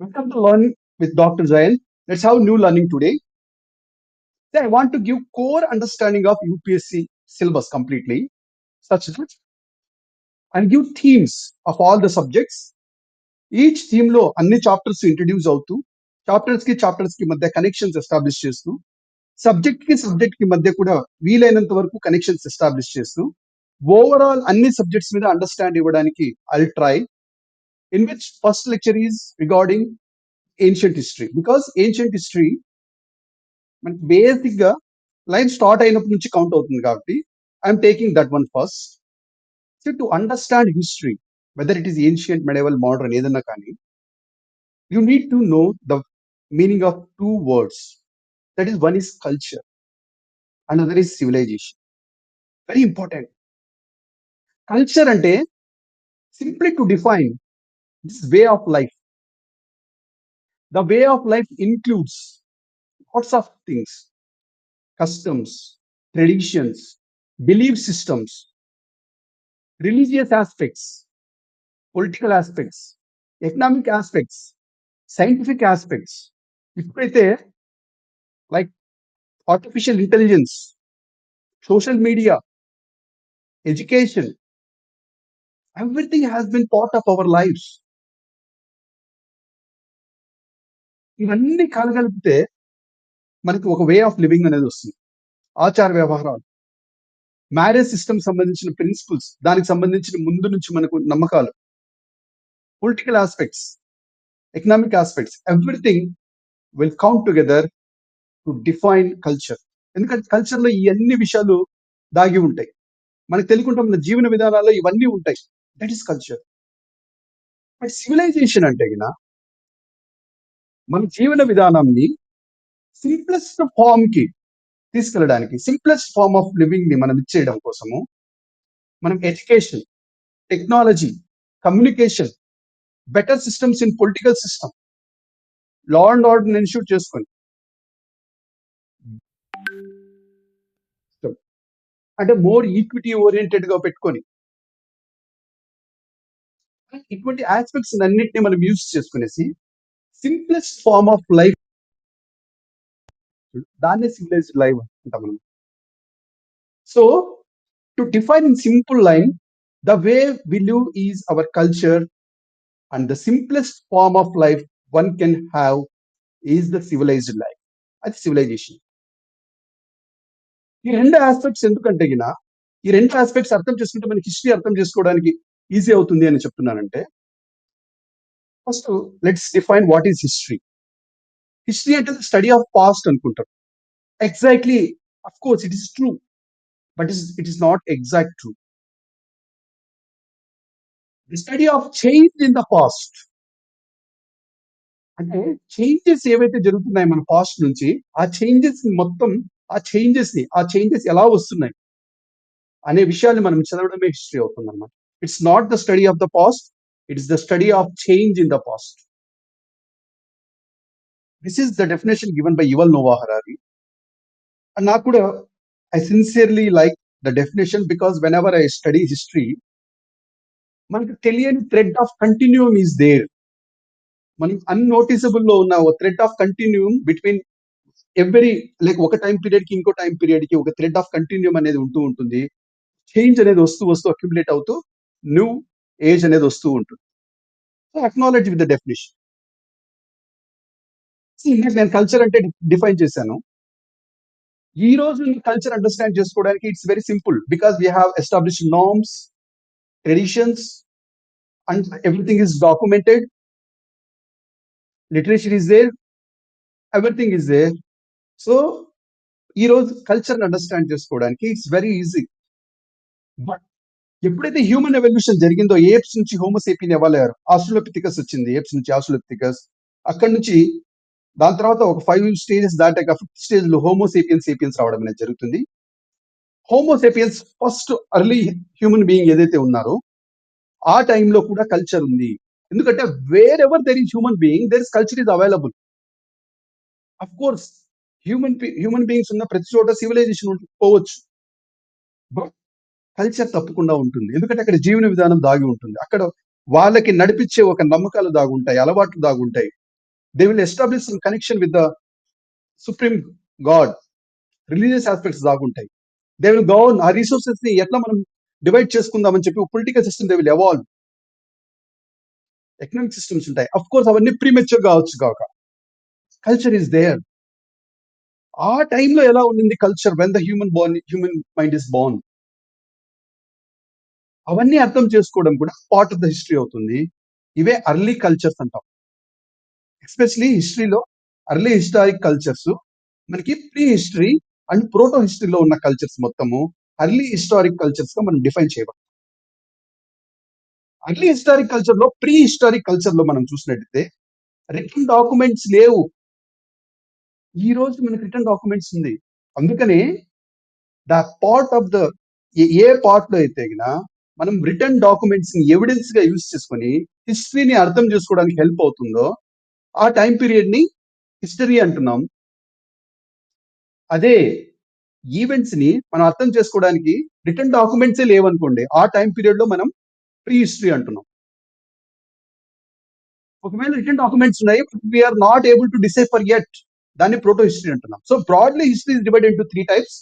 Welcome to Learn with Dr. Zain. Let's have new learning today. Then I want to give core understanding of UPSC syllabus completely, such that and give themes of all the subjects. Each theme లో అన్ని chapters introduce అవుతూ chapters కి chapters కి మధ్య connections establish చేస్తూ subject కి subject కి మధ్య కూడా వీలైనంత వరకు కనెక్షన్స్ ఎస్టాబ్లిష్ చేస్తూ ఓవరాల్ అన్ని సబ్జెక్ట్స్ మీద అండర్స్టాండ్ ఇవ్వడానికి I try in which first lecture is regarding ancient history because ancient history మనకి బేసిక్గా లైన్ స్టార్ట్ అయినప్పటి నుంచి కౌంట్ అవుతుంది కాబట్టి I'm taking that one first so to understand history whether it is ancient medieval modern ఏదన్నా కానీ you need to know the meaning of two words that is one is culture and other is civilization very important culture అంటే simply to define this way of life the way of life includes lots of things customs traditions belief systems religious aspects political aspects economic aspects scientific aspects ఇప్పుడైతే like artificial intelligence social media education everything has been part of our life ఇవన్నీ కలగలిపితే మనకి ఒక way of living అనేది వస్తుంది. ఆచార వ్యవహారాలు. Marriage system సంబంధించిన ప్రిన్సిపల్స్ దానికి సంబంధించిన ముందు నుంచి మనకు నమ్మకాలు. Political aspects economic aspects everything will count together to define culture ఎందుకంటే కల్చర్లో ఈ అన్ని విషయాలు దాగి ఉంటాయి. మనకు తెలియకుండా మన జీవన విధానాల్లో ఇవన్నీ ఉంటాయి. That is culture but civilization అంటే గిన మన జీవన విధానాన్ని సింప్లెస్ట్ ఫామ్కి తీసుకెళ్ళడానికి సింప్లెస్ట్ ఫార్మ్ ఆఫ్ లివింగ్ని మనం ఇచ్చేయడం కోసము మనం education technology communication better systems in political system law and order institute చేసుకొని. Hmm. అంటే మోర్ ఈక్విటీ ఓరియంటెడ్గా పెట్టుకొని. ఇటువంటి ఆస్పెక్ట్స్ అన్నింటినీ మనం యూజ్ చేసుకునేసి సింప్లెస్ట్ ఫార్మ్ ఆఫ్ లైఫ్ దాన్నే సివిలైజ్డ్ లైఫ్ అంటాం మనం. So to define in simple line the way we live is our culture and the simplest form of life one can have is the civilized life అది civilisation ఈ రెండు aspects ఎందుకంటే ఈ రెండు aspects అర్థం చేసుకుంటే మనకి హిస్టరీ అర్థం చేసుకోవడానికి ఈజీ అవుతుంది అని చెప్తున్నానంటే first let's define what is history. History అంటే స్టడీ ఆఫ్ పాస్ట్ అనుకుంటారు. Exactly of course it is true but is it is not exact true. The study of change in the past. అంటే changes ఏవైతే జరుగుతున్నాయి మన past నుంచి ఆ changes మొత్తం ఆ చేంజెస్ని ఆ చేంజెస్ ఎలా వస్తున్నాయి అనే విషయాన్ని మనం చదవడమే హిస్టరీ అవుతుంది అనమాట it's not the study of the past It is the study of change in the past. This is the definition given by Yuval Noah Harari. And నాకు కూడా uh, i sincerely like the definition because whenever i study history మనకు తెలియని thread of continuum is there మనం అన్నోటిసబుల్లో ఉన్న ఒక thread of continuum between every like ఒక time పీరియడ్కి ఇంకో టైం పీరియడ్కి ఒక థ్రెడ్ ఆఫ్ కంటిన్యూమ్ అనేది ఉంటూ ఉంటుంది చేంజ్ అనేది వస్తూ వస్తూ అక్యుములేట్ అవుతూ న్యూ ఏజ్ అనేది వస్తూ ఉంటుంది. So acknowledge with the definition నేను కల్చర్ అంటే డిఫైన్ చేశాను. ఈ రోజు కల్చర్ అండర్స్టాండ్ చేసుకోవడానికి it's very simple because we have establish norms traditions and everything is documented literature is there everything is there so ఈరోజు రోజు కల్చర్ అండర్స్టాండ్ చేసుకోవడానికి it's very easy but ఎప్పుడైతే హ్యూమన్ ఎవల్యూషన్ జరిగిందో apes నుంచి homo sapien ఎవలయ్యారు ఆస్ట్రోలోపిథికస్ వచ్చింది apes నుంచి ఆస్ట్రోలోపిథికస్ అక్కడి నుంచి దాని తర్వాత ఒక ఫైవ్ స్టేజెస్ దాటాక ఫిఫ్త్ స్టేజ్లో హోమోసేపియన్స్ సేపియన్స్ రావడం అనేది జరుగుతుంది. Homo sapiens first early human being ఏదైతే ఉన్నారో ఆ టైంలో కూడా కల్చర్ ఉంది. ఎందుకంటే wherever there is human being there is culture is available of course human human beings ఉన్న ప్రతి చోట సివిలైజేషన్ పోవచ్చు. బట్ కల్చర్ తప్పకుండా ఉంటుంది. ఎందుకంటే అక్కడ జీవన విధానం దాగి ఉంటుంది. అక్కడ వాళ్ళకి నడిపించే ఒక నమ్మకాలు దాగుంటాయి అలవాట్లు దాగుంటాయి they will establish connection with the supreme god religious aspects దాగుంటాయి they will govern ఆ రిసోర్సెస్ని ఎట్లా మనం డివైడ్ చేసుకుందామని చెప్పి political system they will evolve economic systems ఉంటాయి. అఫ్ కోర్స్ అవన్నీ ప్రీమెచ్యూర్ కావచ్చు కాక. కల్చర్ ఈస్ దేర్ ఆ టైంలో ఎలా ఉండింది culture when the human born human mind is born అవన్నీ అర్థం చేసుకోవడం కూడా పార్ట్ ఆఫ్ ద హిస్టరీ అవుతుంది. ఇవే అర్లీ కల్చర్స్ అంటాం. ఎస్పెషలీ హిస్టరీలో అర్లీ హిస్టారిక్ కల్చర్స్ మనకి ప్రీ హిస్టరీ అండ్ ప్రోటో హిస్టరీలో ఉన్న కల్చర్స్ మొత్తము అర్లీ హిస్టారిక్ కల్చర్స్గా మనం డిఫైన్ చేయబడతాం. అర్లీ హిస్టారిక్ కల్చర్లో ప్రీ హిస్టారిక్ కల్చర్లో మనం చూసినట్టయితే రిటర్న్ డాక్యుమెంట్స్ లేవు. ఈ రోజు మనకి రిటర్న్ డాక్యుమెంట్స్ ఉంది. అందుకనే ద పార్ట్ ఆఫ్ ద ఏ పార్ట్లో అయితే మనం రిటర్న్ డాక్యుమెంట్స్ని ఎవిడెన్స్గా యూజ్ చేసుకొని హిస్టరీని అర్థం చేసుకోవడానికి హెల్ప్ అవుతుందో ఆ టైం పీరియడ్ని హిస్టరీ అంటున్నాం. అదే ఈవెంట్స్ని మనం అర్థం చేసుకోవడానికి రిటర్న్ డాక్యుమెంట్సే లేవనుకోండి ఆ టైం పీరియడ్లో మనం ప్రీ హిస్టరీ అంటున్నాం. ఒకవేళ రిటర్న్ డాక్యుమెంట్స్ ఉన్నాయి we are not able to decipher it దాన్ని ప్రోటో హిస్టరీ అంటున్నాం. So broadly history is divide into three types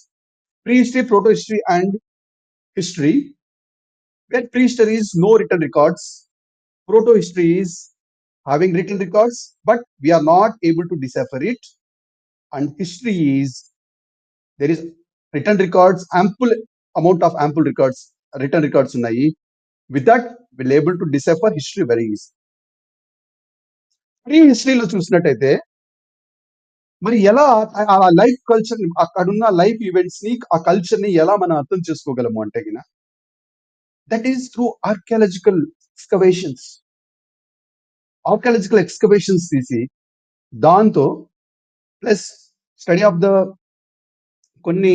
pre history proto history and history where prehistory is no written records proto history is having written records but we are not able to decipher it and history is there is written records ample amount of ample records written records ఉన్నాయి with that we'll able to decipher history very easy pre హిస్టరీలో చూసినట్టయితే మరి ఎలా ఆ- life culture అక్కడున్న life ఈవెంట్స్ని ఆ కల్చర్ని ఎలా మనం అర్థం చేసుకోగలము అంటే గిన that is through archaeological excavations archaeological excavations తీసి దాంతో ప్లస్ స్టడీ ఆఫ్ ద కొన్ని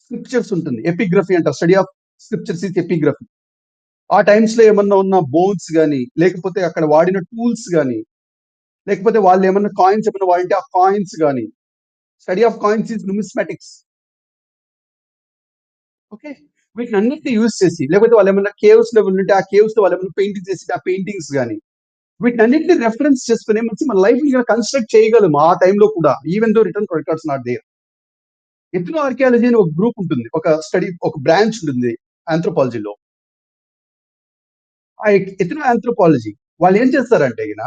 స్క్రిప్చర్స్ ఉంటుంది. ఎపిగ్రఫీ అంటారు. Study of scriptures is epigraphy ఆ టైమ్స్లో ఏమన్నా ఉన్న బోన్స్ కానీ లేకపోతే అక్కడ వాడిన టూల్స్ కానీ లేకపోతే వాళ్ళు ఏమన్నా కాయిన్స్ ఏమన్నా వాడింటే ఆ కాయిన్స్ కానీ study of coins is numismatics okay వీటిని అన్నిటిని యూజ్ చేసి లేకపోతే వాళ్ళు ఏమైనా కేవ్స్లో ఉంటే ఆ కేవ్స్లో వాళ్ళు ఏమైనా పెయింటింగ్ చేసి ఆ పెయింటింగ్స్ కానీ వీటిని అన్నింటిని రెఫరెన్స్ చేసుకుని మంచి మన లైఫ్ని కన్స్ట్రక్ట్ చేయగలము ఆ టైంలో కూడా even though written records not there ethno archaeology అని ఒక గ్రూప్ ఉంటుంది ఒక స్టడీ ఒక బ్రాంచ్ ఉంటుంది ఆంథ్రోపాలజీలో ఆ ఎథ్నో ఆంథ్రోపాలజీ వాళ్ళు ఏం చేస్తారంటే గిన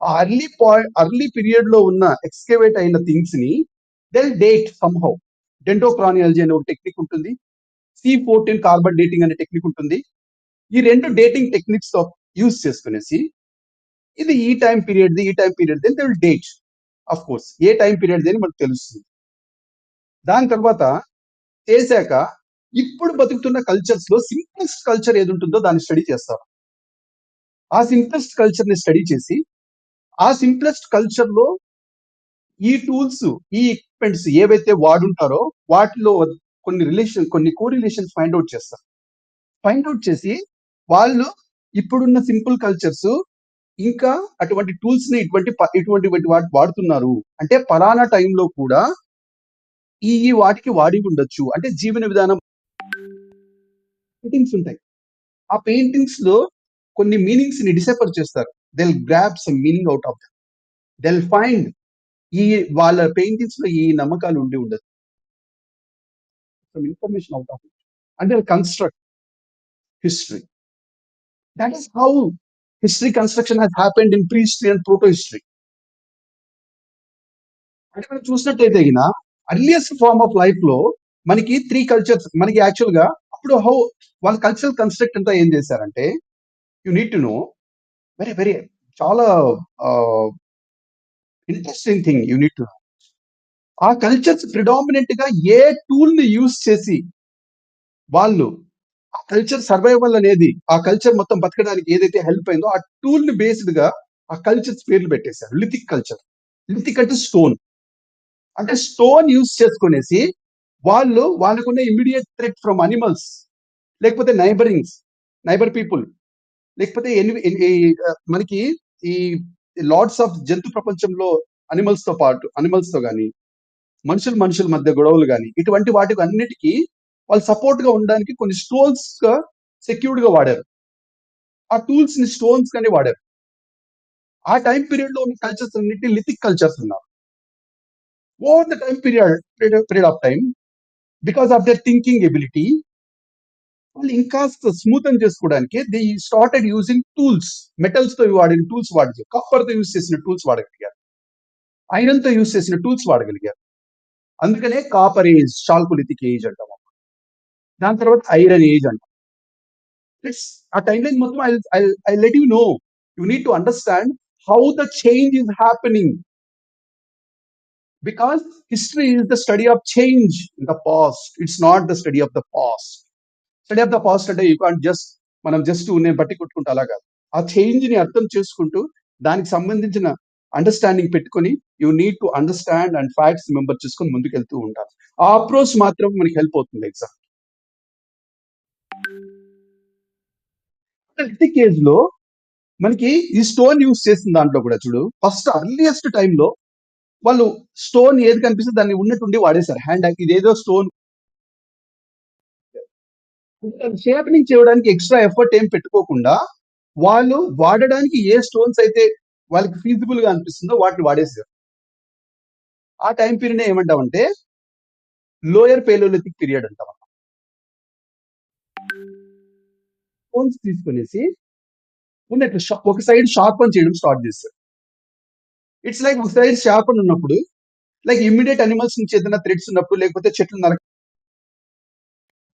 ఆ అర్లీ పాయింట్ అర్లీ పీరియడ్లో ఉన్న ఎక్స్కేవేట్ అయిన థింగ్స్ని దెల్ డేట్ సమ్హౌ డెంటోక్రానియాలజీ అనే ఒక టెక్నిక్ ఉంటుంది సి ఫోర్టీన్ కార్బన్ డేటింగ్ అనే టెక్నిక్ ఉంటుంది. ఈ రెండు డేటింగ్ టెక్నిక్స్ యూజ్ చేసుకునేసి ఇది ఈ టైం పీరియడ్ ఈ time period they will date of course A time period అని మనకు తెలుస్తుంది. దాని తర్వాత చేశాక ఇప్పుడు బతుకుతున్న కల్చర్స్లో సింప్లెస్ట్ కల్చర్ ఏది ఉంటుందో దాన్ని స్టడీ చేస్తారు ఆ సింప్లెస్ట్ కల్చర్ని స్టడీ చేసి ఆ సింప్లెస్ట్ కల్చర్లో ఈ టూల్స్ ఈ ఎక్విప్మెంట్స్ ఏవైతే వాడుంటారో వాటిలో కొన్ని రిలేషన్ కొన్ని కో రిలేషన్స్ ఫైండ్ అవుట్ చేస్తారు. ఫైండ్ అవుట్ చేసి వాళ్ళు ఇప్పుడున్న సింపుల్ కల్చర్స్ ఇంకా అటువంటి టూల్స్ని ఇటువంటి ఇటువంటి వాటి వాడుతున్నారు. అంటే పలానా టైంలో కూడా ఈ ఈ వాటికి వాడి ఉండొచ్చు. అంటే జీవన విధానం పెయింటింగ్స్ ఉంటాయి. ఆ పెయింటింగ్స్లో కొన్ని మీనింగ్స్ని డిసెపర్ చేస్తారు. They'll grasp some meaning out of they'll find ఈ వాళ్ళ పెయింటింగ్స్లో ఈ నమ్మకాలు ఉండి ఉండొచ్చు. Some information out of it అంటే they'll history history. That is history construction construction has happened in prehistory and proto history అంటే మనం చూసినట్టయితే గిన అర్లియస్ట్ ఫార్మ్ ఆఫ్ లైఫ్లో మనకి త్రీ కల్చర్స్ మనకి యాక్చువల్గా అప్పుడు హౌ వాళ్ళ కల్చరల్ కన్స్ట్రక్ట్ అంతా ఏం చేశారంటే you need to know very very చాలా interesting thing you need to ఆ కల్చర్స్ ప్రిడామినెంట్గా ఏ టూల్ని యూజ్ చేసి వాళ్ళు ఆ కల్చర్ సర్వైవల్ అనేది ఆ కల్చర్ మొత్తం బతకడానికి ఏదైతే హెల్ప్ అయిందో ఆ టూల్ని బేస్డ్గా ఆ కల్చర్స్ పేర్లు పెట్టేశారు. లిథిక్ కల్చర్ లిథిక్ అంటే స్టోన్ అంటే స్టోన్ యూజ్ చేసుకునేసి వాళ్ళు వాళ్ళకున్న ఇమీడియట్ థ్రెట్ ఫ్రమ్ అనిమల్స్ లేకపోతే నైబరింగ్స్ నైబర్ పీపుల్ లేకపోతే ఈ, మనకి ఈ లార్డ్స్ ఆఫ్ జంతు ప్రపంచంలో అనిమల్స్తో పాటు అనిమల్స్తో కానీ మనుషులు మనుషుల మధ్య గొడవలు కానీ ఇటువంటి వాటికి అన్నిటికీ వాళ్ళు సపోర్ట్గా ఉండడానికి కొన్ని స్టోన్స్గా సెక్యూర్డ్గా వాడారు. ఆ టూల్స్ని స్టోన్స్ కానీ వాడారు. ఆ టైం పీరియడ్లో ఉన్న కల్చర్స్ అన్నిటి లిథిక్ కల్చర్స్ ఉన్నారు over the time period period of time because of their thinking ability వాళ్ళు ఇంకా స్మూత్ అని చేసుకోవడానికి దే స్టార్టెడ్ యూజింగ్ టూల్స్ మెటల్స్తో వాడిన టూల్స్ వాడి కాపర్తో యూజ్ చేసిన టూల్స్ వాడగలిగారు. ఐరన్తో యూజ్ చేసిన టూల్స్ వాడగలిగారు. అందుకనే కాపర్ ఏజ్ చాల్కులిథిక్ ఏజ్ అంటాం దాని తర్వాత ఐరన్ ఏజ్ అంటాం. ఆ టైం లైన్ మొత్తం I I let you know you need to understand how the change is happening because history is the study of change in the past it's not the study of the past study of the past అంటే you can't just మనం just నేను బట్టి కొట్టుకుంటూ అలా కాదు. ఆ చేంజ్ని అర్థం చేసుకుంటూ దానికి సంబంధించిన అండర్స్టాండింగ్ పెట్టుకొని you need to understand and facts member చేసుకొని ముందుకు వెళ్తూ ఉండాలి ఆ అప్రోచ్ మాత్రం మనకి హెల్ప్ అవుతుంది ఎగ్జామ్ లిథిక్ ఏజ్లో మనకి ఈ స్టోన్ యూస్ చేసిన దాంట్లో కూడా చూడు ఫస్ట్ అర్లియస్ట్ టైంలో వాళ్ళు స్టోన్ ఏది కనిపిస్తే దాన్ని ఉన్నట్టుండి వాడేశారు. హ్యాండ్ ఇదేదో స్టోన్ షేపనింగ్ చేయడానికి ఎక్స్ట్రా ఎఫర్ట్ ఏం పెట్టుకోకుండా వాళ్ళు వాడడానికి ఏ స్టోన్స్ అయితే వాళ్ళకి ఫీజిబుల్గా అనిపిస్తుందో వాటిని వాడేసారు ఆ టైం పీరియడ్ ఏమంటామంటే లోయర్ పేలోలిథిక్ పీరియడ్ అంటాం స్టోన్స్ తీసుకునేసి ఉన్నట్లు ఒక సైడ్ షార్ప్ అని చేయడం స్టార్ట్ చేస్తారు. ఇట్స్ లైక్ ఒక సైడ్ షార్ప్ అని ఉన్నప్పుడు లైక్ ఇమ్మీడియట్ అనిమల్స్ నుంచి ఏదైనా థ్రెడ్స్ ఉన్నప్పుడు లేకపోతే చెట్లు నరక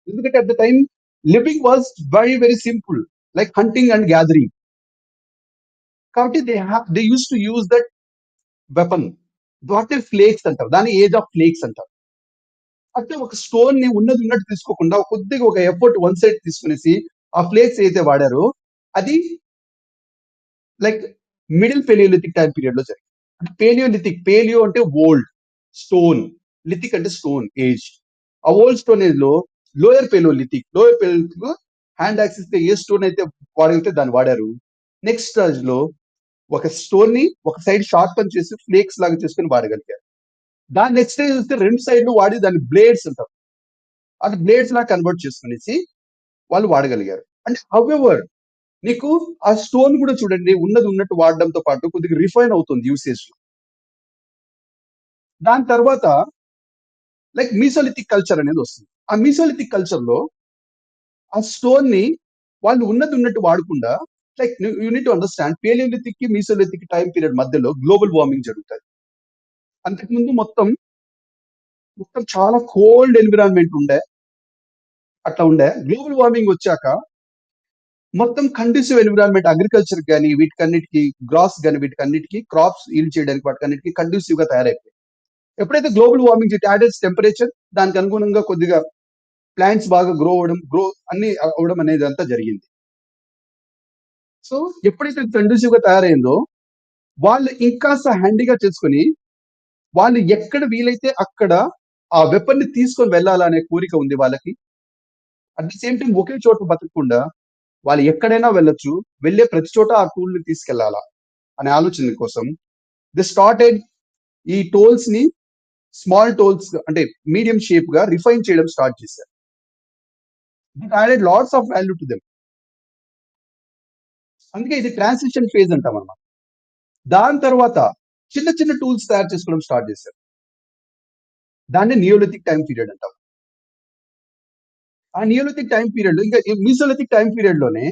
ఎందుకంటే at the time living was very very simple like hunting and gathering కాబట్టి they have they use to use that weapon what flakes అంటారు? దాని ఏజ్ ఆఫ్ ఫ్లేక్స్ అంటారు. అంటే ఒక స్టోన్ని ఉన్నది ఉన్నట్టు తీసుకోకుండా కొద్దిగా ఒక ఎఫర్ట్ వన్ సైడ్ తీసుకునేసి ఆ ఫ్లేక్స్ అయితే వాడారో అది లైక్ మిడిల్ పేలియోలిథిక్ టైం పీరియడ్లో జరిగింది. అంటే పేలియోలిథిక్ పేలియో అంటే ఓల్డ్ స్టోన్ లిథిక్ అంటే స్టోన్ ఏజ్ ఆ ఓల్డ్ స్టోన్ ఏజ్లో lower palaeolithic lower paleo hand axes ఏ స్టోన్ అయితే వాడగలిగితే దాన్ని వాడారు? నెక్స్ట్లో ఒక స్టోన్ని ఒక సైడ్ షార్ప్ అని చేసి ఫ్లేక్స్ లాగా చేసుకుని వాడగలిగారు. దాని నెక్స్ట్ స్టేజ్ వస్తే రెండు సైడ్లు వాడి దాన్ని బ్లేడ్స్ అంటారు. అది బ్లేడ్స్ లాగా కన్వర్ట్ చేసుకునేసి వాళ్ళు వాడగలిగారు. అంటే హౌఎవర్ నీకు ఆ స్టోన్ కూడా చూడండి ఉన్నది ఉన్నట్టు వాడడంతో పాటు కొద్దిగా రిఫైన్ అవుతుంది యూసేజ్లో. దాని తర్వాత లైక్ మీసోలిథిక్ కల్చర్ అనేది వస్తుంది. ఆ మీసోలిథిక్ కల్చర్లో ఆ స్టోన్ని వాళ్ళు ఉన్నది ఉన్నట్టు వాడకుండా లైక్ యూనిట్ టు అండర్స్టాండ్ పేలియోలిథిక్కి మీసోలిథిక్ టైం పీరియడ్ మధ్యలో గ్లోబల్ వార్మింగ్ జరుగుతుంది అంతకుముందు మొత్తం మొత్తం చాలా కోల్డ్ ఎన్విరాన్మెంట్ ఉండే. అట్లా ఉండే. గ్లోబల్ వార్మింగ్ వచ్చాక మొత్తం కండ్యూసివ్ ఎన్విరాన్మెంట్ అగ్రికల్చర్ కానీ వీటికన్నిటికీ గ్రాస్ కానీ వీటికన్నిటికీ క్రాప్స్ ఈల్డ్ చేయడానికి వాటికన్నిటికీ కండ్యూసివ్గా తయారైపోయింది ఎప్పుడైతే గ్లోబల్ వార్మింగ్ యాడెడ్స్ టెంపరేచర్ దానికి అనుగుణంగా కొద్దిగా ప్లాంట్స్ బాగా గ్రో అవ్వడం గ్రో అన్ని అవ్వడం అనేది అంతా జరిగింది. సో ఎప్పుడైతే కండ్యూసివ్గా తయారైందో వాళ్ళు ఇంకాస్త హ్యాండీగా చేసుకొని వాళ్ళు ఎక్కడ వీలైతే అక్కడ ఆ వెపన్ని తీసుకొని వెళ్ళాలనే కోరిక ఉంది వాళ్ళకి. అట్ ది సేమ్ టైం ఒకే చోట బతకకుండా వాళ్ళు ఎక్కడైనా వెళ్ళొచ్చు వెళ్ళే ప్రతి చోట ఆ టూల్ని తీసుకెళ్ళాలా అనే ఆలోచన కోసం. ది స్టార్టెడ్ ఈ టోల్స్ని స్మాల్ టోల్స్ అంటే మీడియం షేప్గా రిఫైన్ చేయడం స్టార్ట్ చేశారు. Added lots of value to them అందుకే ఇది ట్రాన్సిషన్ ఫేజ్ అంటాం అనమాట దాని తర్వాత చిన్న చిన్న టూల్స్ తయారు చేసుకోవడం స్టార్ట్ చేశారు. దాన్ని నియోలిథిక్ టైం పీరియడ్ అంటాం. ఆ నియోలిథిక్ టైం పీరియడ్ ఇంకా మీసోలిథిక్ టైం పీరియడ్లోనే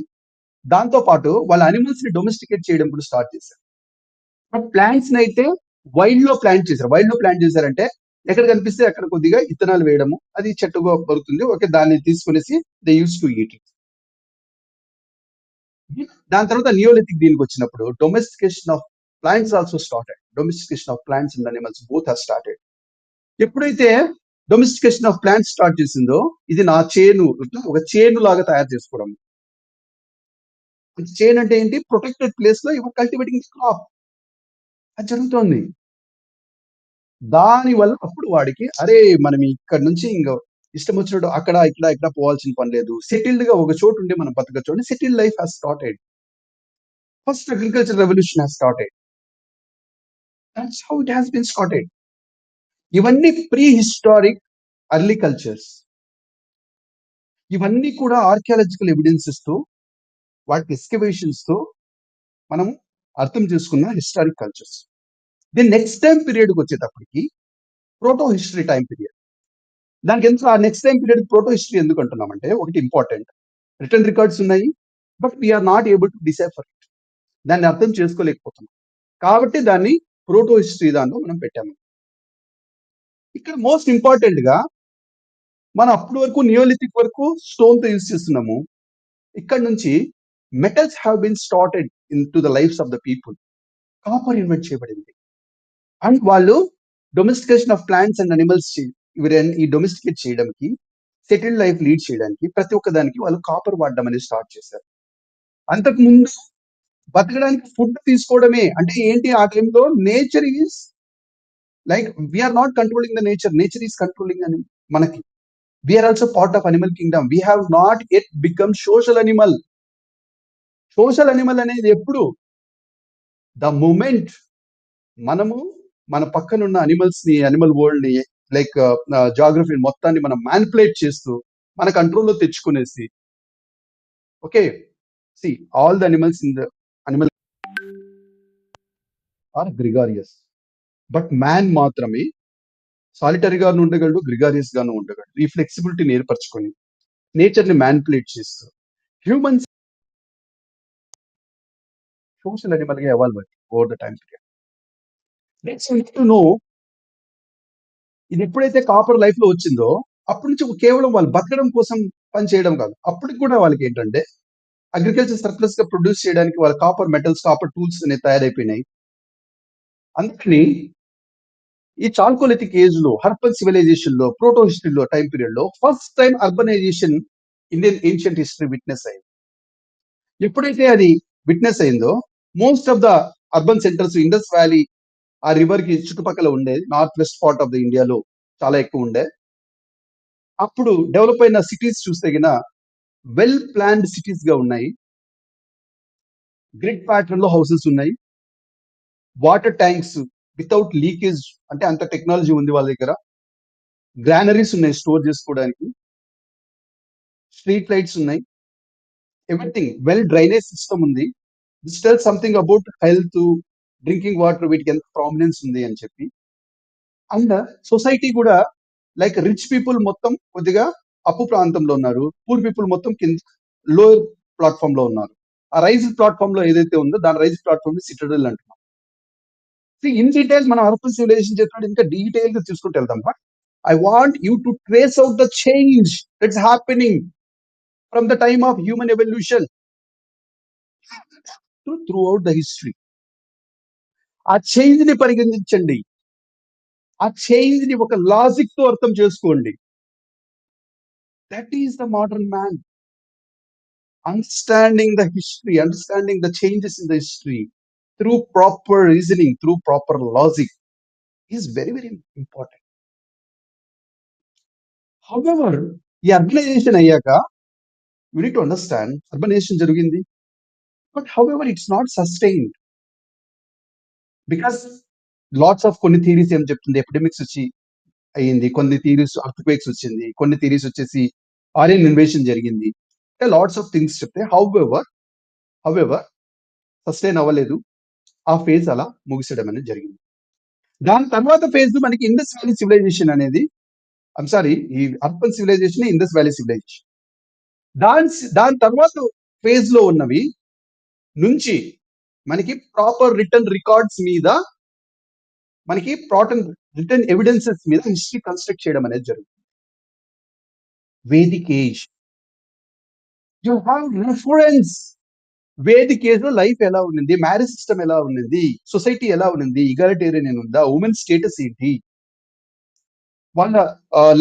దాంతో పాటు వాళ్ళ అనిమల్స్ని డొమెస్టికేట్ చేయడం కూడా స్టార్ట్ చేశారు. బట్ ప్లాంట్స్ని అయితే వైల్డ్లో ప్లాంట్ చేశారు. వైల్డ్లో ప్లాంట్ చేశారంటే ఎక్కడ కనిపిస్తే అక్కడ కొద్దిగా ఇత్తనాలు వేయడము అది చెట్టుగా పడుతుంది ఓకే దాన్ని తీసుకునేసి the use to eat it దాని తర్వాత నియోలిథిక్ దీనికి వచ్చినప్పుడు domestication of plants also started domestication of plants and animals both are started ఎప్పుడైతే డొమెస్టికేషన్ ఆఫ్ ప్లాంట్స్ స్టార్ట్ చేసిందో ఇది నా చేను ఒక చేను లాగా తయారు చేసుకోవడం. చేన్ అంటే ఏంటి? ప్రొటెక్టెడ్ ప్లేస్లో ఇవర్ కల్టివేటింగ్ క్రాప్ అది జరుగుతోంది. దాని వల్ల అప్పుడు వాడికి అరే మనం ఇక్కడ నుంచి ఇంకా ఇష్టం వచ్చినట్టు అక్కడ ఇక్కడ ఇక్కడ పోవాల్సిన పని లేదు. సెటిల్డ్గా ఒక చోటు ఉండి మనం బతకచ్చు. అంటే settle life has started. First agriculture revolution has started. That's how it has been started ఇవన్నీ ప్రీ హిస్టారిక్ అర్లీ కల్చర్స్. ఇవన్నీ కూడా ఆర్కియాలజికల్ ఎవిడెన్సెస్తో వాటి ఎక్స్కవేషన్స్తో మనం అర్థం చేసుకున్న historic cultures. The next time పీరియడ్కి వచ్చేటప్పటికి ప్రోటో హిస్టరీ టైం పీరియడ్. దానికి ఎందుకు ఆ next time period proto history ఎందుకు అంటున్నామంటే ఒకటి ఇంపార్టెంట్ రిటర్న్ రికార్డ్స్ ఉన్నాయి but we are not able to decipher it దాన్ని అర్థం చేసుకోలేకపోతున్నాం. కాబట్టి దాన్ని ప్రోటో హిస్టరీ దాంట్లో మనం పెట్టాము. ఇక్కడ మోస్ట్ ఇంపార్టెంట్గా మనం అప్పటి వరకు నియోలిథిక్ వరకు స్టోన్తో యూజ్ చేస్తున్నాము. ఇక్కడ నుంచి metals have been started in to the lives of the people copper invent చేయబడింది. అండ్ వాళ్ళు domestication of plants and animals ఈ డొమెస్టికేట్ చేయడానికి సెటిల్డ్ లైఫ్ లీడ్ చేయడానికి ప్రతి ఒక్క దానికి వాళ్ళు కాపర్ వాడడం అనేది స్టార్ట్ చేశారు. అంతకు ముందు బతకడానికి ఫుడ్ తీసుకోవడమే అంటే ఏంటి ఆ టైంలో nature is like we are not controlling the nature nature is controlling అని మనకి. We are also part of animal kingdom we have not yet become social animal social animal అనేది ఎప్పుడు? ద మూమెంట్ మనము మన పక్కనున్న అనిమల్స్ని అనిమల్ వరల్డ్ని like geography మొత్తాన్ని మనం మ్యానిపులేట్ చేస్తూ మన కంట్రోల్లో తెచ్చుకునేసి. Okay? See all the animals in the animal are gregarious but man మాత్రమే సాలిటరీ గాను ఉండగలడు గ్రిగారియస్ గాను ఉండగలడు. ఈ ఫ్లెక్సిబిలిటీని ఏర్పరచుకొని నేచర్ని మ్యానిపులేట్ చేస్తూ humans social అనిమల్గా evolve over the time period to know ఇది ఎప్పుడైతే కాపర్ లైఫ్లో వచ్చిందో అప్పటి నుంచి కేవలం వాళ్ళు బతకడం కోసం పని చేయడం కాదు. అప్పటికి కూడా వాళ్ళకి ఏంటంటే అగ్రికల్చర్ సర్ప్లస్గా ప్రొడ్యూస్ చేయడానికి వాళ్ళ కాపర్ మెటల్స్ కాపర్ టూల్స్ అనేవి తయారైపోయినాయి. అందుకని ఈ చాల్కోలిథిక్ ఏజ్లో హర్పన్ సివిలైజేషన్లో ప్రోటో హిస్టరీలో టైం పీరియడ్లో first time urbanization Indian ancient history witness అయింది. ఎప్పుడైతే అది విట్నెస్ అయిందో most of the urban centers Indus valley ఆ రివర్కి చుట్టుపక్కల ఉండేది north west part of the ఇండియాలో చాలా ఎక్కువ ఉండే. అప్పుడు డెవలప్ అయిన సిటీస్ చూస్తే గిన వెల్ ప్లాన్డ్ సిటీస్గా ఉన్నాయి. గ్రిడ్ ప్యాటర్న్లో హౌసెస్ ఉన్నాయి. వాటర్ ట్యాంక్స్ వితౌట్ లీకేజ్ అంటే అంత టెక్నాలజీ ఉంది వాళ్ళ దగ్గర. గ్రానరీస్ ఉన్నాయి స్టోర్ చేసుకోవడానికి. స్ట్రీట్ లైట్స్ ఉన్నాయి. ఎవ్రీథింగ్ వెల్ డ్రైనేజ్ సిస్టమ్ ఉంది. This tell something about health drinking water వీటికి ఎంత ప్రామినెన్స్ ఉంది అని చెప్పి. అండ్ సొసైటీ కూడా లైక్ రిచ్ పీపుల్ మొత్తం కొద్దిగా అప్పు ప్రాంతంలో ఉన్నారు. పూర్ పీపుల్ మొత్తం కింద లోయర్ ప్లాట్ఫామ్లో ఉన్నారు. ఆ రైజ్ ప్లాట్ఫామ్లో ఏదైతే ఉందో దాని రైజ్ ప్లాట్ఫామ్ సిటడల్ అంటున్నాం. ఇన్ డీటెయిల్స్ మనం అర్బన్ సివిలైజేషన్ చెప్పినట్టు ఇంకా డీటెయిల్గా తీసుకుంటూ వెళ్దాం. But I want you to trace out the change that's happening from the time of human evolution throughout the history ఆ చేంజ్ని పరిగణించండి. ఆ చేంజ్ని ఒక లాజిక్తో అర్థం చేసుకోండి. That is the modern man understanding the history understanding the changes in the history through proper reasoning through proper logic is very very important however ఈ urbanisation అయ్యాక యూ టు అండర్స్టాండ్ అర్బనైజేషన్ జరిగింది. But however it's not sustained because lots of కొన్ని theories ఏం చెప్తుంది? Epidemics వచ్చి అయ్యింది కొన్ని theories earthquakes వచ్చింది కొన్ని థీరీస్ వచ్చేసి ఆరియన్ ఇన్వేషన్ జరిగింది. లాట్స్ ఆఫ్ థింగ్స్ చెప్తే however however sustain అవ్వలేదు. ఆ ఫేజ్ అలా ముగిసడం అనేది జరిగింది. దాని తర్వాత ఫేజ్ మనకి ఇండస్ వ్యాలీ సివిలైజేషన్ అనేది ఐమ్ సారీ ఈ urban civilization Indus valley civilization దాని దాని తర్వాత ఫేజ్లో ఉన్నవి నుంచి మనకి ప్రాపర్ రిటర్న్ రికార్డ్స్ మీద మనకి ప్రాటన్ రిటర్న్ ఎవిడెన్సెస్ మీద హిస్టరీ కన్స్ట్రక్ట్ చేయడం అనేది జరుగుతుంది. Vedic age you have reference Vedic ఏజ్లో లైఫ్ ఎలా ఉన్నింది? మ్యారేజ్ సిస్టమ్ ఎలా ఉన్నింది? సొసైటీ ఎలా ఉన్నింది? ఇగాలిటేరియన్ ఉందా? ఉమెన్ స్టేటస్ ఏంటి? వాళ్ళ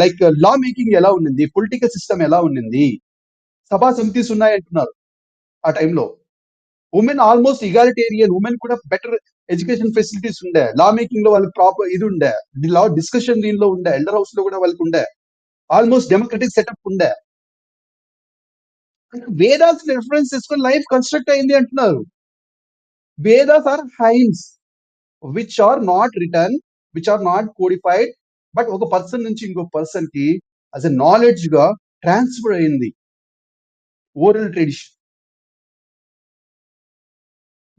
లైక్ లా మేకింగ్ ఎలా ఉన్నింది? పొలిటికల్ సిస్టమ్ ఎలా ఉన్నింది? సభా సమితిస్ ఉన్నాయంటున్నారు ఆ టైంలో ఉమెన్ ఆల్మోస్ట్ ఇగాలిటేరియన్ ఉమెన్ కూడా బెటర్ ఎడ్యుకేషన్ ఫెసిలిటీస్ ఉండే లా మేకింగ్లో వాళ్ళకి ప్రాపర్ ఇది ఉండే లా డిస్కషన్ దీనిలో ఉండే ఎల్డర్ హౌస్లో కూడా వాళ్ళకి ఉండే ఆల్మోస్ట్ డెమోక్రటిక్ సెటప్ ఉండే వేదాస్ రెఫరెన్స్ తీసుకొని లైఫ్ కన్స్ట్రక్ట్ అయింది అంటున్నారు Vedas are hymns which are not written which are not codified but ఒక పర్సన్ నుంచి ఇంకో పర్సన్కి అస్ ఎ నాలెడ్జ్గా ట్రాన్స్ఫర్ అయింది ఓరల్ ట్రెడిషన్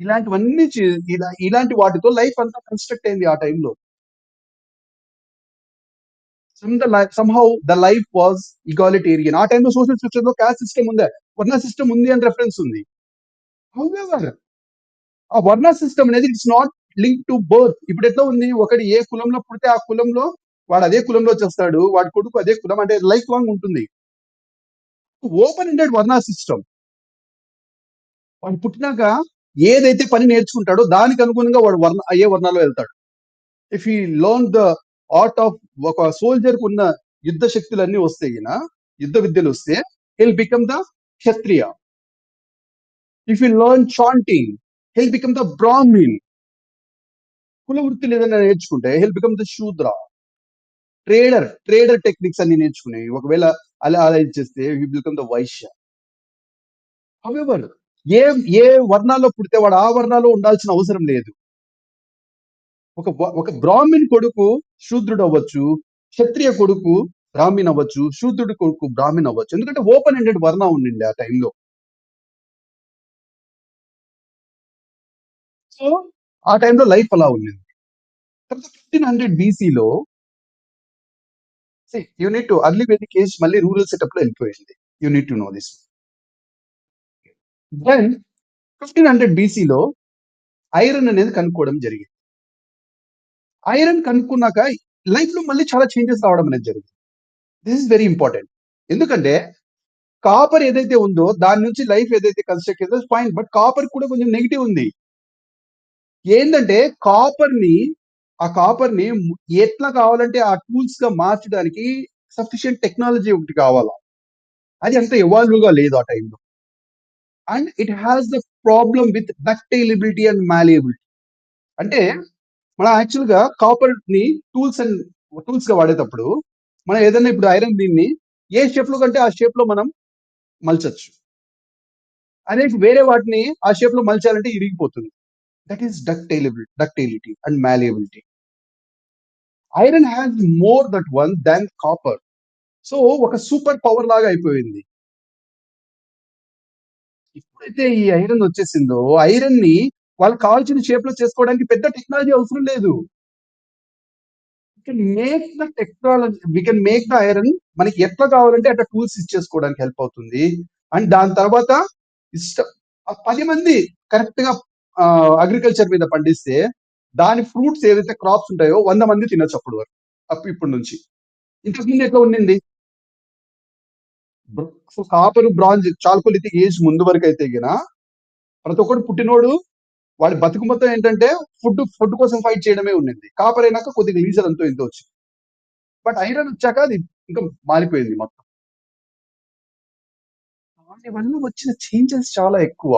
ఇలాంటివన్నీ చే- ఇలా ఇలాంటి వాటితో లైఫ్ అంతా కన్స్ట్రక్ట్ అయింది ఆ టైంలో somehow the life was egalitarian ఆ టైంలో సోషల్ స్ట్రక్చర్లో క్యాస్ట్ సిస్టమ్ ఉందా? వర్ణ సిస్టమ్ ఉంది అని రెఫరెన్స్ ఉంది. ఆ వర్ణ సిస్టమ్ అనేది it's not link to birth ఇప్పుడు ఎట్లా ఉంది? ఒకటి ఏ కులంలో పుడితే ఆ కులంలో వాడు అదే కులంలో చేస్తాడు వాడి కొడుకు అదే కులం అంటే లైఫ్ లాంగ్ ఉంటుంది. ఓపెన్ ఎండెడ్ వర్ణ సిస్టమ్ వాడు పుట్టినాక ఏదైతే పని నేర్చుకుంటాడో దానికి అనుగుణంగా వాడు వర్ణ అయ్యే వర్ణాలు వెళ్తాడు. ఇఫ్ ఈ లర్న్ ద ఆర్ట్ ఆఫ్ ఒక సోల్జర్కు ఉన్న యుద్ధ శక్తులన్నీ వస్తే ఈయన యుద్ధ విద్యలు వస్తే he'll become the Kshatriya. If you learn chanting he'll become the Brahmin కుల వృత్తులు ఏదైనా నేర్చుకుంటే he'll become the Shudra. Trader trader techniques అన్ని నేర్చుకునే ఒకవేళ అలా అలా చేస్తే he become the Vaishya. However ఏ ఏ వర్ణాల్లో పుడితే వాడు ఆ వర్ణాల్లో ఉండాల్సిన అవసరం లేదు. ఒక ఒక బ్రాహ్మిన్ కొడుకు శూద్రుడు అవ్వచ్చు క్షత్రియ కొడుకు బ్రాహ్మణ్ అవ్వచ్చు శూద్రుడి కొడుకు బ్రాహ్మణ్ అవ్వచ్చు. ఎందుకంటే ఓపెన్ ఎండెడ్ వర్ణ ఉండింది ఆ టైంలో సో ఆ టైంలో లైఫ్ అలా ఉండింది. తర్వాత ఫిఫ్టీన్ హండ్రెడ్ బీసీలో you need to early Vedic age మళ్ళీ రూరల్ సెటప్లో వెళ్ళిపోయింది. You need to know this then fifteen hundred బీసీలో ఐరన్ అనేది కనుక్కోవడం జరిగింది. ఐరన్ కనుక్కున్నాక లైఫ్లో మళ్ళీ చాలా చేంజెస్ రావడం అనేది జరిగింది. దిస్ ఇస్ వెరీ ఇంపార్టెంట్ ఎందుకంటే కాపర్ ఏదైతే ఉందో దాని నుంచి లైఫ్ ఏదైతే కన్స్ట్రక్ట్ అయిందో ఫైన్ బట్ కాపర్ కూడా కొంచెం నెగిటివ్ ఉంది. ఏంటంటే కాపర్ని ఆ కాపర్ని ఎట్లా కావాలంటే ఆ టూల్స్గా మార్చడానికి సఫిషియంట్ టెక్నాలజీ ఒకటి కావాలా. అది అంత ఎవాల్వ్గా లేదు ఆ టైంలో and it has the problem with ductility and malleability అంటే మనం యాక్చువల్గా కాపర్ని టూల్స్ అండ్ టూల్స్గా వాడేటప్పుడు మనం ఏదైనా ఇప్పుడు ఐరన్ దీన్ని ఏ షేప్లో కంటే ఆ షేప్లో మనం మలచచ్చు. అదే వేరే వాటిని ఆ షేప్లో మలచాలంటే ఇరిగిపోతుంది. That is ductility ductility and malleability iron has more that one than copper so ఒక సూపర్ పవర్ లాగా అయిపోయింది. ఎప్పుడైతే ఈ ఐరన్ వచ్చేసిందో? ఐరన్ని వాళ్ళకి కావాల్సిన షేప్లో చేసుకోవడానికి పెద్ద టెక్నాలజీ అవసరం లేదు. Make the technology we can make the iron మనకి ఎట్లా కావాలంటే అట్లా టూల్స్ ఇచ్చేసుకోవడానికి హెల్ప్ అవుతుంది. అండ్ దాని తర్వాత ఇష్టం పది మంది కరెక్ట్గా అగ్రికల్చర్ మీద పండిస్తే దాని ఫ్రూట్స్ ఏదైతే క్రాప్స్ ఉంటాయో వంద మంది తినొచ్చు అప్పుడు వరకు అప్పుడు ఇప్పటి నుంచి. ఇంతకుముందు ఎట్లా ఉండింది? కాపర్ బ్రాంజ్ చాల్కోలిథిక్ ఏజ్ ముందు వరకు అయితే గిన ప్రతి ఒక్కడు పుట్టినోడు వాడి బతుకు మొత్తం ఏంటంటే ఫుడ్ ఫుడ్ కోసం ఫైట్ చేయడమే ఉండింది. కాపర్ అయినాక కొద్దిగా లీజర్ అంతా ఎంతో వచ్చింది. బట్ ఐరన్ వచ్చాక అది ఇంకా మారిపోయింది మొత్తం. దాని వల్ల వచ్చిన చేంజెస్ చాలా ఎక్కువ.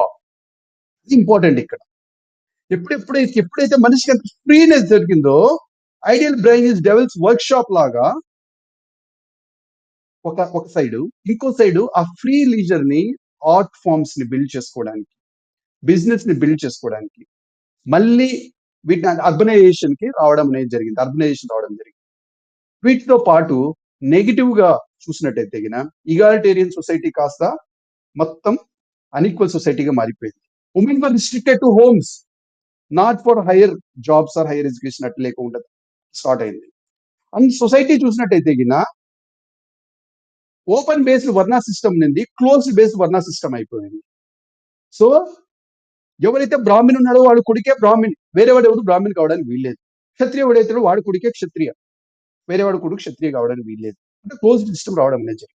ఇంపార్టెంట్ ఇక్కడ. ఎప్పుడెప్పుడైతే ఎప్పుడైతే మనిషికి అంత freeness దొరికిందో ideal brain is devil's workshop లాగా ఒక ఒక సైడ్ ఇంకో సైడ్ ఆ ఫ్రీ లీజర్ని ఆర్ట్ ఫార్మ్స్ని బిల్డ్ చేసుకోవడానికి బిజినెస్ని బిల్డ్ చేసుకోవడానికి మళ్ళీ వీటిని అర్బనైజేషన్కి రావడం అనేది జరిగింది. అర్బనైజేషన్ రావడం జరిగింది. వీటితో పాటు నెగిటివ్గా చూసినట్టయితే గిన ఈగాలిటేరియన్ సొసైటీ కాస్త మొత్తం అన్ఈక్వల్ సొసైటీగా మారిపోయింది. Women were restricted to homes not for higher jobs or higher education అట్లా లేకుండా స్టార్ట్ అయింది. అండ్ సొసైటీ చూసినట్టయితే గిన ఓపెన్ బేస్డ్ వర్ణ సిస్టమ్ నుండి క్లోజ్డ్ బేస్డ్ వర్ణ సిస్టమ్ అయిపోయింది. సో ఎవరైతే బ్రాహ్మణ్ ఉన్నాడో వాడు కొడుకే బ్రాహ్మణ్. వేరే వాడు ఎవరు బ్రాహ్మణ్ కావడానికి వీల్లేదు. క్షత్రియ ఎవడైతే వాడు కొడుకే క్షత్రియ. వేరే వాడు కొడుకు క్షత్రియ కావడానికి వీల్లేదు. అంటే క్లోజ్డ్ సిస్టమ్ రావడం అనేది జరిగింది.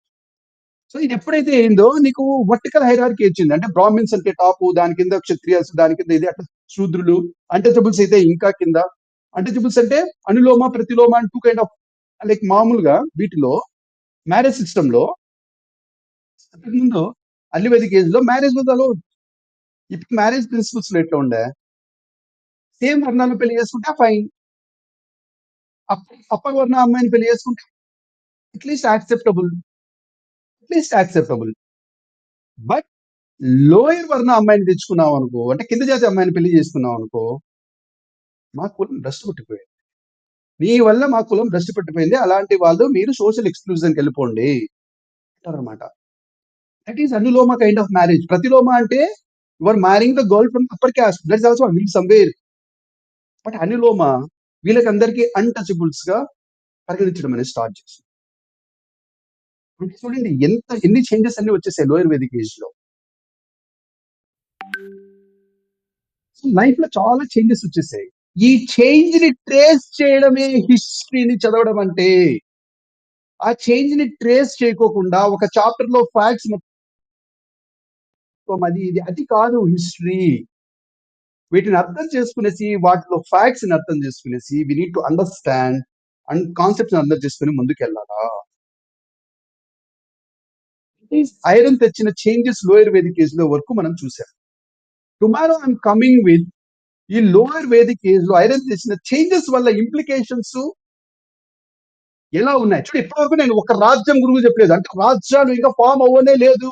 సో ఇది ఎప్పుడైతే అయిందో నీకు వర్టికల్ హైరార్కి వచ్చింది. అంటే బ్రాహ్మిన్స్ అంటే టాపు దాని కింద క్షత్రియాస్ దాని కింద ఇది అట్లా శూద్రులు అంటచబుల్స్ అయితే ఇంకా కింద. అంటచబుల్స్ అంటే anuloma pratiloma and two kind of like మామూలుగా వీటిలో మ్యారేజ్ సిస్టమ్లో ముందు అల్లి వేదిక లో మ్యారేజ్ మీద అలౌడ్ ఇప్పుడు మ్యారేజ్ ప్రిన్సిపల్స్లో ఎట్లా ఉండే? సేమ్ వర్ణాలు పెళ్ళి చేసుకుంటే ఫైన్ అప్ప వర్ణ అమ్మాయిని పెళ్ళి చేసుకుంటే at least acceptable at least acceptable but lower varna అమ్మాయిని తెచ్చుకున్నావు అనుకో అంటే కింద జాతి అమ్మాయిని పెళ్ళి చేసుకున్నావు అనుకో మా కులం భ్రష్టు నీ వల్ల మా కులం భ్రష్టు పెట్టిపోయింది. అలాంటి వాళ్ళు మీరు సోషల్ ఎక్స్క్లూజన్కి వెళ్ళిపోండి అంటారనమాట that is anuloma kind of marriage pratiloma అంటే you are marrying the girl from upper caste that's also will somewhere but anuloma వీళ్ళకందరికీ అన్టచబుల్స్గా పరిగణించడం అనేది స్టార్ట్ చేసింది చూడండి ఎంత ఎన్ని చేంజెస్ అన్ని వచ్చేసాయి లోయర్ వేదిక ఏజ్లో లైఫ్లో చాలా చేంజెస్ వచ్చేసాయి. ఈ చేంజ్ని ట్రేస్ చేయడమే హిస్టరీని చదవడం అంటే ఆ చేంజ్ని ట్రేస్ చేయకోకుండా ఒక చాప్టర్లో ఫ్యాక్ట్స్ మొత్తం అది ఇది అది కాదు హిస్టరీ వీటిని అర్థం చేసుకునేసి వాటిలో ఫ్యాక్ట్స్ని అర్థం చేసుకునేసి we need to understand and concepts అర్థం చేసుకుని ముందుకు వెళ్ళాలా ఐరన్ తెచ్చిన చేంజెస్ లోయర్ వేదిక ఏజ్లో వరకు మనం చూసాం టుమారో ఐఎమ్ కమింగ్ విత్ ఈ లోయర్ వేదిక ఏజ్లో ఐరన్ చేసిన చేంజెస్ వల్ల ఇంప్లికేషన్స్ ఎలా ఉన్నాయి? చూడు ఇప్పటివరకు నేను ఒక రాజ్యం గురించి చెప్పలేదు. అంటే రాజ్యాలు ఇంకా ఫామ్ అవ్వనే లేదు.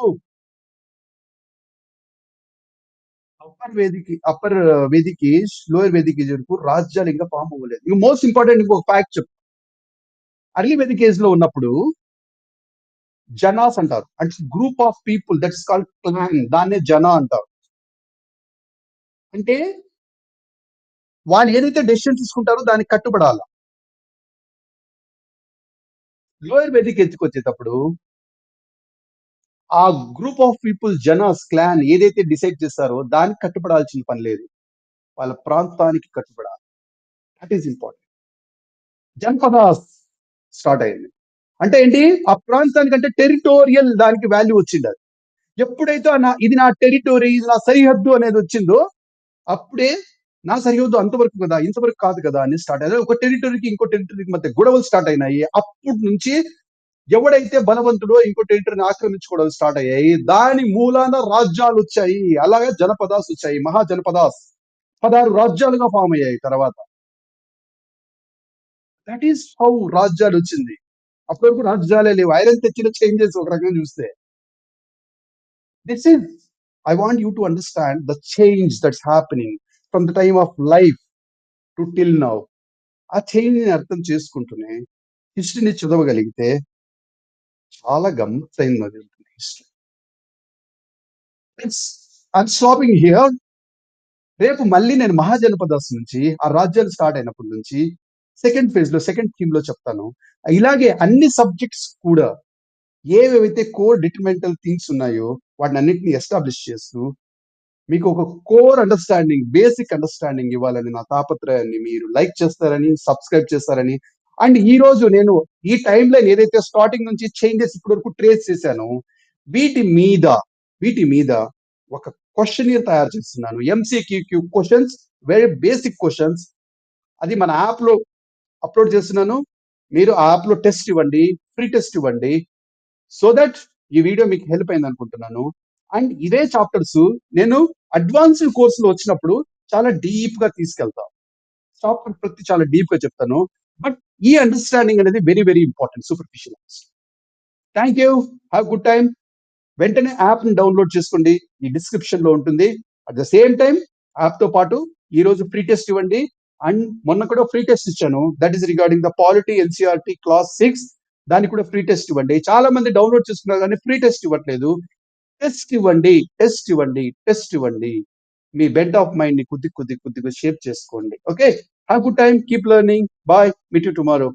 Upper Vedic upper uh, Vedic age lower Vedic age వరకు రాజ్యాలు ఇంకా ఫామ్ అవ్వలేదు. ఇంకా మోస్ట్ ఇంపార్టెంట్ ఇంకొక ఫ్యాక్ట్ చెప్పు. అర్లీ వేదిక ఏజ్లో ఉన్నప్పుడు జనాస్ అంటారు. అంటే group of people that's called clan దాన్నే జనా అంటారు. అంటే వాళ్ళు ఏదైతే డెసిషన్ తీసుకుంటారో దానికి కట్టుబడాల. లోయర్ వేదిక ఎత్తుకొచ్చేటప్పుడు ఆ group of people janas clan ఏదైతే డిసైడ్ చేస్తారో దానికి కట్టుబడాల్సిన పని లేదు. వాళ్ళ ప్రాంతానికి కట్టుబడాలి. That is important janapadas start అయింది. అంటే ఏంటి? ఆ ప్రాంతానికి అంటే టెరిటోరియల్ దానికి వాల్యూ వచ్చింది అది. ఎప్పుడైతే నా ఇది నా టెరిటోరీ ఇది నా సరిహద్దు అనేది వచ్చిందో అప్పుడే నా సరిహద్దు అంతవరకు కదా ఇంతవరకు కాదు కదా అని స్టార్ట్ అయ్యాయి ఒక టెరిటరీకి ఇంకో టెరిటరీకి మధ్య గొడవలు స్టార్ట్ అయినాయి. అప్పటి నుంచి ఎవడైతే బలవంతుడో ఇంకో టెరిటరీని ఆక్రమించుకోవడం స్టార్ట్ అయ్యాయి. దాని మూలాన రాజ్యాలు వచ్చాయి. అలాగే జనపదాస్ వచ్చాయి. మహా జనపదాస్ పదహారు రాజ్యాలుగా ఫామ్ అయ్యాయి తర్వాత. దట్ ఈస్ హౌ రాజ్యాలు వచ్చింది. అప్పటి వరకు రాజ్యాలే లేవు. ఐరన్ తెచ్చిన చేంజెస్ ఒక రకంగా చూస్తే. This is I want you to understand the change that's happening from the time of life to till now ఆ చేంజ్ని అర్థం చేసుకుంటూనే హిస్టరీని చదవగలిగితే చాలా గమ్మత్తైంది అది హిస్టరీ ఐమ్ స్టాపింగ్ హియర్ రేపు మళ్ళీ నేను మహాజనపదాస్ నుంచి ఆ రాజ్యాలు స్టార్ట్ అయినప్పటి నుంచి సెకండ్ ఫేజ్లో సెకండ్ థీమ్లో చెప్తాను. ఇలాగే అన్ని సబ్జెక్ట్స్ కూడా ఏవేవైతే కోర్ డిటర్మెంటల్ థింగ్స్ ఉన్నాయో వాటిని అన్నింటినీ ఎస్టాబ్లిష్ చేస్తూ మీకు ఒక కోర్ అండర్స్టాండింగ్ బేసిక్ అండర్స్టాండింగ్ ఇవ్వాలని నా తాపత్రయాన్ని మీరు లైక్ చేస్తారని సబ్స్క్రైబ్ చేస్తారని. అండ్ ఈ రోజు నేను ఈ టైం లైన్ ఏదైతే స్టార్టింగ్ నుంచి చేంజెస్ ఇప్పటి వరకు ట్రేస్ చేశాను వీటి మీద వీటి మీద ఒక క్వశ్చన్ తయారు చేస్తున్నాను. MCQ questions very basic questions అది మన యాప్లో అప్లోడ్ చేస్తున్నాను. మీరు ఆ యాప్లో టెస్ట్ ఇవ్వండి ఫ్రీ టెస్ట్ ఇవ్వండి. సో దట్ ఈ వీడియో మీకు హెల్ప్ అయింది అనుకుంటున్నాను అండ్ ఇదే చాప్టర్స్ నేను అడ్వాన్స్డ్ కోర్సులో వచ్చినప్పుడు చాలా డీప్గా తీసుకెళ్తా. చాప్టర్ ప్రతి చాలా డీప్గా చెప్తాను. బట్ ఈ అండర్స్టాండింగ్ అనేది very very important superficial thank you have good time వెంటనే యాప్ని డౌన్లోడ్ చేసుకోండి. ఈ డిస్క్రిప్షన్లో ఉంటుంది. అట్ ద సేమ్ టైం యాప్తో పాటు ఈ రోజు ఫ్రీ టెస్ట్ ఇవ్వండి. అండ్ మొన్న కూడా ఫ్రీ టెస్ట్ ఇచ్చాను. That is regarding the polity NCERT class six దానికి కూడా ఫ్రీ టెస్ట్ ఇవ్వండి. చాలా మంది డౌన్లోడ్ చేసుకున్నారు కానీ ఫ్రీ టెస్ట్ ఇవ్వట్లేదు. టెస్ట్ ఇవ్వండి టెస్ట్ ఇవ్వండి టెస్ట్ ఇవ్వండి. మీ బెడ్ ఆఫ్ మైండ్ని కొద్ది కొద్ది కొద్దిగా షేప్ చేసుకోండి. Okay? Have good time keep learning bye meet you tomorrow.